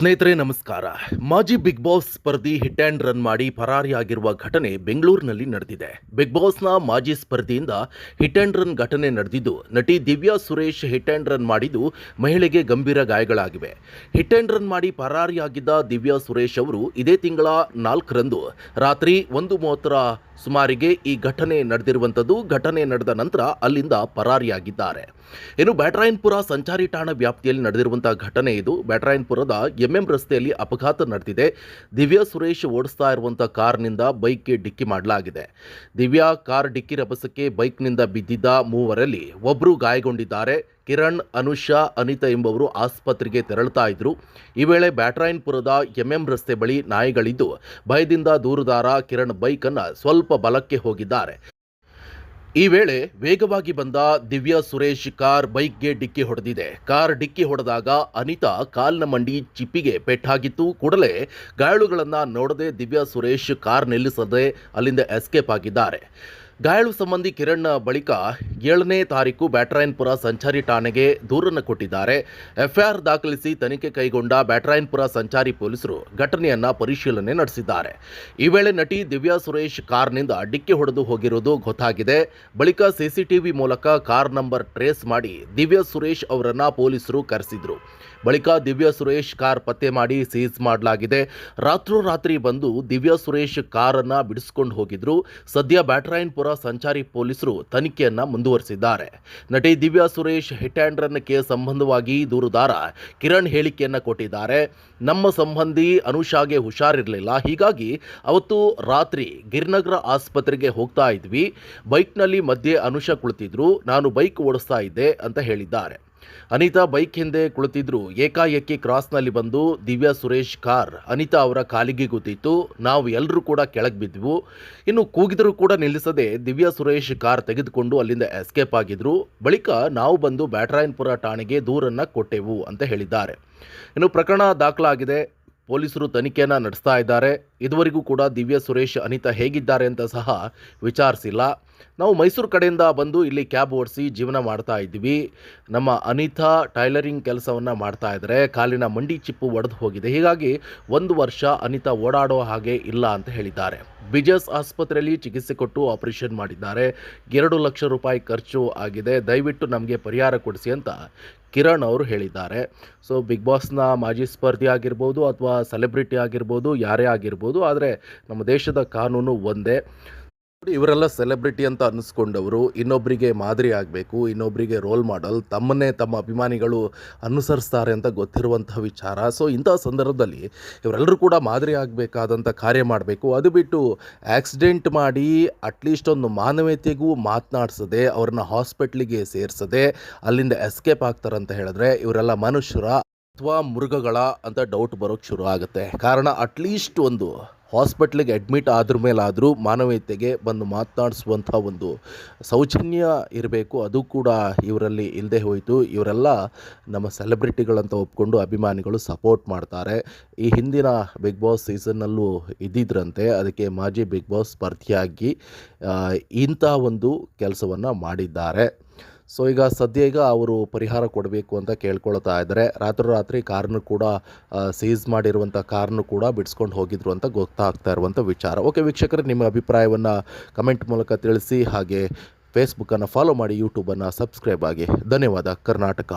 ಸ್ನೇಹಿತರೆ, ನಮಸ್ಕಾರ. ಮಾಜಿ ಬಿಗ್ ಬಾಸ್ ಸ್ಪರ್ಧಿ ಹಿಟ್ ಆ್ಯಂಡ್ ರನ್ ಮಾಡಿ ಪರಾರಿಯಾಗಿರುವ ಘಟನೆ ಬೆಂಗಳೂರಿನಲ್ಲಿ ನಡೆದಿದೆ. ಬಿಗ್ ಬಾಸ್ನ ಮಾಜಿ ಸ್ಪರ್ಧಿಯಿಂದ ಹಿಟ್ ಆ್ಯಂಡ್ ರನ್ ಘಟನೆ ನಡೆದಿದ್ದು, ನಟಿ Divya Suresh hit and run ಮಾಡಿದ್ದು ಮಹಿಳೆಗೆ ಗಂಭೀರ ಗಾಯಗಳಾಗಿವೆ. ಹಿಟ್ ಆ್ಯಂಡ್ ರನ್ ಮಾಡಿ ಪರಾರಿಯಾಗಿದ್ದ ದಿವ್ಯಾ ಸುರೇಶ್ ಅವರು ಇದೇ ತಿಂಗಳ ನಾಲ್ಕರಂದು ರಾತ್ರಿ ಒಂದು ಮೂವತ್ತರ ಸುಮಾರಿಗೆ ಈ ಘಟನೆ ನಡೆದಿರುವಂಥದ್ದು, ಘಟನೆ ನಡೆದ ನಂತರ ಅಲ್ಲಿಂದ ಪರಾರಿಯಾಗಿದ್ದಾರೆ. ಇನ್ನು ಬ್ಯಾಟರಾಯನ್ಪುರ ಸಂಚಾರಿ ಠಾಣಾ ವ್ಯಾಪ್ತಿಯಲ್ಲಿ ನಡೆದಿರುವಂತಹ ಘಟನೆ ಇದು. ಬ್ಯಾಟರಾಯನ್ಪುರದ ಎಂಎಂ ರಸ್ತೆಯಲ್ಲಿ ಅಪಘಾತ ನಡೆದಿದೆ. ದಿವ್ಯಾ ಸುರೇಶ್ ಓಡಿಸ್ತಾ ಇರುವಂತಹ ಕಾರ್ನಿಂದ ಬೈಕ್ಗೆ ಡಿಕ್ಕಿ ಮಾಡಲಾಗಿದೆ. ದಿವ್ಯಾ ಕಾರ್ ಡಿಕ್ಕಿ ರಭಸಕ್ಕೆ ಬೈಕ್ನಿಂದ ಬಿದ್ದಿದ್ದ ಮೂವರಲ್ಲಿ ಒಬ್ಬರು ಗಾಯಗೊಂಡಿದ್ದಾರೆ. ಕಿರಣ್, ಅನುಷಾ, ಅನಿತಾ ಎಂಬವರು ಆಸ್ಪತ್ರೆಗೆ ತೆರಳುತ್ತಾ ಇದ್ದರು ಈ ವೇಳೆ ಬ್ಯಾಟ್ರಾಯನ್ಪುರದ ಎಂಎಂ ರಸ್ತೆ ಬಳಿ ನಾಯಿಗಳಿದ್ದು, ಭಯದಿಂದ ದೂರುದಾರ ಕಿರಣ್ ಬೈಕನ್ನು ಸ್ವಲ್ಪ ಬಲಕ್ಕೆ ಹೋಗಿದ್ದಾರೆ. ಈ ವೇಳೆ ವೇಗವಾಗಿ ಬಂದ ದಿವ್ಯಾ ಸುರೇಶ್ ಕಾರ್ ಬೈಕ್ಗೆ ಡಿಕ್ಕಿ ಹೊಡೆದಿದೆ. ಕಾರ್ ಡಿಕ್ಕಿ ಹೊಡೆದಾಗ ಅನಿತಾ ಕಾಲ್ನ ಮಂಡಿ ಚಿಪ್ಪಿಗೆ ಪೆಟ್ಟಾಗಿತ್ತು. ಕೂಡಲೇ ಗಾಯಾಳುಗಳನ್ನು ನೋಡದೆ ದಿವ್ಯಾ ಸುರೇಶ್ ಕಾರ್ ನಿಲ್ಲಿಸದೆ ಅಲ್ಲಿಂದ ಎಸ್ಕೇಪ್ ಆಗಿದ್ದಾರೆ. ಗಾಯಾಳು ಸಂಬಂಧಿ ಕಿರಣ್ ಬಳಿಕ ಏಳನೇ ತಾರೀಕು ಬ್ಯಾಟರಾಯನ್ಪುರ ಸಂಚಾರಿ ಠಾಣೆಗೆ ದೂರನ್ನು ಕೊಟ್ಟಿದ್ದಾರೆ. ಎಫ್ಐಆರ್ ದಾಖಲಿಸಿ ತನಿಖೆ ಕೈಗೊಂಡ ಬ್ಯಾಟರಾಯನ್ಪುರ ಸಂಚಾರಿ ಪೊಲೀಸರು ಘಟನೆಯನ್ನ ಪರಿಶೀಲನೆ ನಡೆಸಿದ್ದಾರೆ. ಈ ವೇಳೆ ನಟಿ ದಿವ್ಯಾ ಸುರೇಶ್ ಕಾರ್ನಿಂದ ಡಿಕ್ಕಿ ಹೊಡೆದು ಹೋಗಿರುವುದು ಗೊತ್ತಾಗಿದೆ. ಬಳಿಕ ಸಿಸಿಟಿವಿ ಮೂಲಕ ಕಾರ್ ನಂಬರ್ ಟ್ರೇಸ್ ಮಾಡಿ ದಿವ್ಯಾ ಸುರೇಶ್ ಅವರನ್ನ ಪೊಲೀಸರು ಕರೆಸಿದ್ರು. ಬಳಿಕ ದಿವ್ಯಾ ಸುರೇಶ್ ಕಾರ್ ಪತ್ತೆ ಮಾಡಿ ಸೀಸ್ ಮಾಡಲಾಗಿದೆ. ರಾತ್ರೋರಾತ್ರಿ ಬಂದು ದಿವ್ಯಾ ಸುರೇಶ್ ಕಾರನ್ನ ಬಿಡಿಸಿಕೊಂಡು ಹೋಗಿದ್ರು. ಸದ್ಯ ಬ್ಯಾಟರಾಯನ್ಪುರ ಸಂಚಾರಿ ಪೊಲೀಸರು ತನಿಖೆಯನ್ನ ಮುಂದುವರೆಸಿದ್ದಾರೆ. ನಟಿ ದಿವ್ಯಾ ಸುರೇಶ್ ಹಿಟ್ ಆ್ಯಂಡ್ ರನ್ಗೆ ಸಂಬಂಧವಾಗಿ ದೂರುದಾರ ಕಿರಣ್ ಹೇಳಿಕೆಯನ್ನು ಕೊಟ್ಟಿದ್ದಾರೆ. ನಮ್ಮ ಸಂಬಂಧಿ ಅನುಷಾಗೆ ಹುಷಾರಿರಲಿಲ್ಲ. ಹೀಗಾಗಿ ಅವತ್ತು ರಾತ್ರಿ ಗಿರ್ನಗರ ಆಸ್ಪತ್ರೆಗೆ ಹೋಗ್ತಾ ಇದ್ವಿ. ಬೈಕ್ನಲ್ಲಿ ಮಧ್ಯೆ ಅನುಷಾ ಕುಳಿತಿದ್ರು. ನಾನು ಬೈಕ್ ಓಡಿಸ್ತಾ ಇದ್ದೆ ಅಂತ ಹೇಳಿದ್ದಾರೆ. ಅನಿತಾ ಬೈಕ್ ಹಿಂದೆ ಕುಳಿತಿದ್ರು. ಏಕಾಏಕಿ ಕ್ರಾಸ್ನಲ್ಲಿ ಬಂದು ದಿವ್ಯಾ ಸುರೇಶ್ ಕಾರ್. ಅನಿತಾ ಅವರ ಕಾಲಿಗೆ ಗೊತ್ತಿತ್ತು ನಾವು ಎಲ್ಲರೂ ಕೂಡ ಕೆಳಗೆ ಬಿದ್ವು. ಇನ್ನು ಕೂಗಿದರೂ ಕೂಡ ನಿಲ್ಲಿಸದೆ ದಿವ್ಯಾ ಸುರೇಶ್ ಕಾರ್ ತೆಗೆದುಕೊಂಡು ಅಲ್ಲಿಂದ ಎಸ್ಕೇಪ್ ಆಗಿದ್ರು. ಬಳಿಕ ನಾವು ಬಂದು ಬ್ಯಾಟರಾಯನ್ಪುರ ಠಾಣೆಗೆ ದೂರನ್ನು ಕೊಟ್ಟೆವು ಅಂತ ಹೇಳಿದ್ದಾರೆ. ಇನ್ನು ಪ್ರಕರಣ ದಾಖಲಾಗಿದೆ. ಪೊಲೀಸರು ತನಿಖೆಯನ್ನು ನಡೆಸ್ತಾ ಇದ್ದಾರೆ. ಇದುವರೆಗೂ ಕೂಡ ದಿವ್ಯ, ಸುರೇಶ್, ಅನಿತಾ ಹೇಗಿದ್ದಾರೆ ಅಂತ ಸಹ ವಿಚಾರಿಸಿಲ್ಲ. ನಾವು ಮೈಸೂರು ಕಡೆಯಿಂದ ಬಂದು ಇಲ್ಲಿ ಕ್ಯಾಬ್ ಓಡಿಸಿ ಜೀವನ ಮಾಡ್ತಾ ಇದ್ವಿ ನಮ್ಮ ಅನಿತಾ ಟೈಲರಿಂಗ್ ಕೆಲಸವನ್ನು ಮಾಡ್ತಾ ಇದ್ದಾರೆ. ಕಾಲಿನ ಮಂಡಿ ಚಿಪ್ಪು ಒಡೆದು ಹೋಗಿದೆ. ಹೀಗಾಗಿ ಒಂದು ವರ್ಷ ಅನಿತಾ ಓಡಾಡೋ ಹಾಗೆ ಇಲ್ಲ ಅಂತ ಹೇಳಿದ್ದಾರೆ. ಬಿಜೆಸ್ ಆಸ್ಪತ್ರೆಯಲ್ಲಿ ಚಿಕಿತ್ಸೆ ಕೊಟ್ಟು ಆಪರೇಷನ್ ಮಾಡಿದ್ದಾರೆ. ಎರಡು ಲಕ್ಷ ರೂಪಾಯಿ ಖರ್ಚು ಆಗಿದೆ. ದಯವಿಟ್ಟು ನಮಗೆ ಪರಿಹಾರ ಕೊಡಿಸಿ ಅಂತ ಕಿರಣ್ ಅವರು ಹೇಳಿದ್ದಾರೆ. ಸೊ ಬಿಗ್ ಬಾಸ್ನ ಮಾಜಿ ಸ್ಪರ್ಧಿ ಆಗಿರ್ಬೋದು ಅಥವಾ ಸೆಲೆಬ್ರಿಟಿ ಆಗಿರ್ಬೋದು, ಯಾರೇ ಆಗಿರ್ಬೋದು, ಆದರೆ ನಮ್ಮ ದೇಶದ ಕಾನೂನು ಒಂದೇ. ಇವರೆಲ್ಲ ಸೆಲೆಬ್ರಿಟಿ ಅಂತ ಅನ್ನಿಸ್ಕೊಂಡವರು. ಇನ್ನೊಬ್ಬರಿಗೆ ಮಾದರಿ ಆಗಬೇಕು ಇನ್ನೊಬ್ಬರಿಗೆ ರೋಲ್ ಮಾಡಲ್, ತಮ್ಮನ್ನೇ ತಮ್ಮ ಅಭಿಮಾನಿಗಳು ಅನುಸರಿಸ್ತಾರೆ ಅಂತ ಗೊತ್ತಿರುವಂಥ ವಿಚಾರ. ಸೊ, ಇಂಥ ಸಂದರ್ಭದಲ್ಲಿ ಇವರೆಲ್ಲರೂ ಕೂಡ ಮಾದರಿ ಆಗಬೇಕಾದಂಥ ಕಾರ್ಯ ಮಾಡಬೇಕು. ಅದು ಬಿಟ್ಟು ಆಕ್ಸಿಡೆಂಟ್ ಮಾಡಿ ಅಟ್ಲೀಸ್ಟ್ ಒಂದು ಮಾನವೀಯತೆಗೂ ಮಾತನಾಡಿಸದೆ, ಅವ್ರನ್ನ ಹಾಸ್ಪಿಟ್ಲಿಗೆ ಸೇರಿಸದೆ, ಅಲ್ಲಿಂದ ಎಸ್ಕೇಪ್ ಆಗ್ತಾರಂತ ಹೇಳಿದ್ರೆ, ಇವರೆಲ್ಲ ಮನುಷ್ಯರ ಅಥವಾ ಮೃಗಗಳ ಅಂತ ಡೌಟ್ ಬರೋಕ್ಕೆ ಶುರು ಆಗುತ್ತೆ. ಕಾರಣ ಅಟ್ಲೀಸ್ಟ್ ಒಂದು ಹಾಸ್ಪಿಟ್ಲಿಗೆ ಅಡ್ಮಿಟ್ ಆದ್ರ ಮೇಲಾದರೂ ಮಾನವೀಯತೆಗೆ ಬಂದು ಮಾತನಾಡಿಸುವಂಥ ಒಂದು ಸೌಜನ್ಯ ಇರಬೇಕು. ಅದು ಕೂಡ ಇವರಲ್ಲಿ ಇಲ್ಲದೆ ಹೋಯಿತು. ಇವರೆಲ್ಲ ನಮ್ಮ ಸೆಲೆಬ್ರಿಟಿಗಳಂತ ಒಪ್ಕೊಂಡು ಅಭಿಮಾನಿಗಳು ಸಪೋರ್ಟ್ ಮಾಡ್ತಾರೆ. ಈ ಹಿಂದಿನ ಬಿಗ್ ಬಾಸ್ ಸೀಸನ್ನಲ್ಲೂ ಇದ್ದಿದ್ರಂತೆ. ಅದಕ್ಕೆ ಮಾಜಿ ಬಿಗ್ ಬಾಸ್ ಸ್ಪರ್ಧಿಯಾಗಿ ಇಂಥ ಒಂದು ಕೆಲಸವನ್ನು ಮಾಡಿದ್ದಾರೆ. ಸೊ ಈಗ ಸದ್ಯ ಈಗ ಅವರು ಪರಿಹಾರ ಕೊಡಬೇಕು ಅಂತ ಕೇಳ್ಕೊಳ್ತಾ ಇದ್ದಾರೆ. ರಾತ್ರಿ ರಾತ್ರಿ ಕಾರ್ನು ಕೂಡ ಸೀಸ್ ಮಾಡಿರುವಂಥ ಕಾರ್ನು ಕೂಡ ಬಿಡಿಸ್ಕೊಂಡು ಹೋಗಿದ್ರು ಅಂತ ಗೊತ್ತಾಗ್ತಾ ಇರುವಂಥ ವಿಚಾರ. ಓಕೆ ವೀಕ್ಷಕರು, ನಿಮ್ಮ ಅಭಿಪ್ರಾಯವನ್ನು ಕಮೆಂಟ್ ಮೂಲಕ ತಿಳಿಸಿ, ಹಾಗೆ ಫೇಸ್ಬುಕ್ಕನ್ನು ಫಾಲೋ ಮಾಡಿ ಯೂಟ್ಯೂಬನ್ನು ಸಬ್ಸ್ಕ್ರೈಬ್ ಆಗಿ. ಧನ್ಯವಾದ. ಕರ್ನಾಟಕ.